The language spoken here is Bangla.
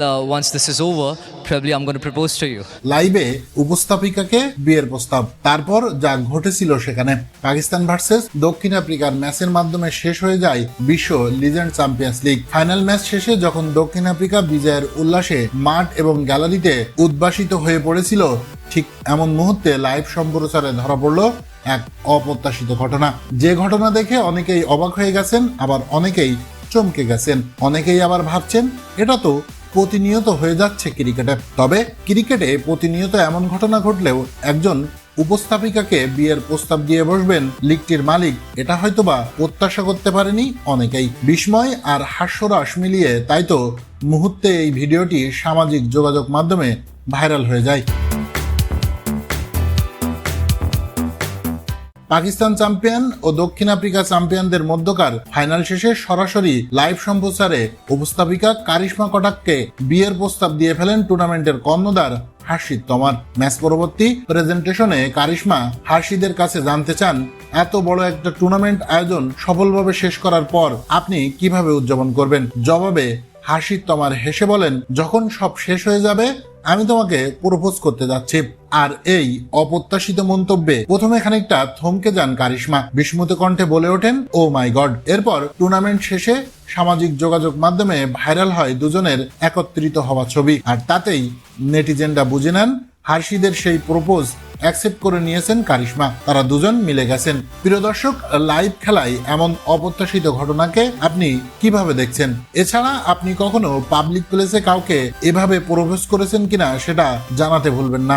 Once this is over, probably I'm going to propose to you. লাইভে উপস্থাপিকাকে বিয়ের প্রস্তাব। তারপর যা ঘটেছিল সেখানে। পাকিস্তান ভার্সেস দক্ষিণ আফ্রিকার ম্যাচের মাধ্যমে শেষ হয়ে যায় বিশ্ব legend champions league final match শেষে যখন দক্ষিণ আফ্রিকা বিজয়ের উল্লাসে মাঠ এবং গ্যালারিতে উদ্ভাসিত হয়ে পড়েছিল ঠিক এমন মুহূর্তে লাইভ সম্প্রচারে ধরা পড়ল এক অপ্রত্যাশিত ঘটনা। যে ঘটনা দেখে অনেকেই অবাক হয়ে গেছেন আবার অনেকেই চমকে গেছেন। অনেকেই আবার ভাবছেন এটা তো প্রতিনিয়ত হয়ে যাচ্ছে ক্রিকেটে। তবে ক্রিকেটে প্রতিনিয়ত এমন ঘটনা ঘটলেও একজন উপস্থাপিকাকে বিয়ের প্রস্তাব দিয়ে বসবেন লিগটির মালিক। এটা হয়তোবা প্রত্যাশা করতে পারেনি অনেকেই। বিস্ময় আর হাস্যরস মিলিয়ে তাই তো মুহূর্তে এই ভিডিওটি সামাজিক যোগাযোগ মাধ্যমে ভাইরাল হয়ে যায়। পাকিস্তান চ্যাম্পিয়ন ও দক্ষিণ আফ্রিকা চ্যাম্পিয়নদের মধ্যকার ফাইনাল শেষে সরাসরি লাইভ সম্প্রচারে উপস্থাপিকা কারিশমা কটাককে বিয়ের প্রস্তাব দিয়ে ফেলেন টুর্নামেন্টের কর্ণধার হার্ষিদ তমার। ম্যাচ পরবর্তী প্রেজেন্টেশনে কারিশমা হার্ষিদের কাছে জানতে চান, এত বড় একটা টুর্নামেন্ট আয়োজন সফলভাবে শেষ করার পর আপনি কীভাবে উদযাপন করবেন? জবাবে হাসির তমার হেসে বলেন, যখন সব শেষ হয়ে যাবে, আমি তোমাকে প্রপোজ করতে যাচ্ছি। আর এই অপ্রত্যাশিত মন্তব্যে প্রথমে খানিকটা থমকে যান কারিশমা। বিস্মৃত কণ্ঠে বলে ওঠেন ও মাই গড এরপর টুর্নামেন্ট শেষে সামাজিক যোগাযোগ মাধ্যমে ভাইরাল হয় দুজনের একত্রিত হওয়া ছবি। আর তাতেই নেটিজেনরা বুঝে নেন হার্ষিদের সেই প্রপোজ অ্যাকসেপ্ট করে নিয়েছেন কারিশমা। তারা দুজন মিলে গেছেন। প্রিয় দর্শক লাইভ খেলায় এমন অপ্রত্যাশিত ঘটনাকে আপনি কীভাবে দেখছেন? এছাড়া আপনি কখনো পাবলিক প্লেসে কাউকে এভাবে প্রবেশ করেছেন কিনা সেটা জানাতে ভুলবেন না।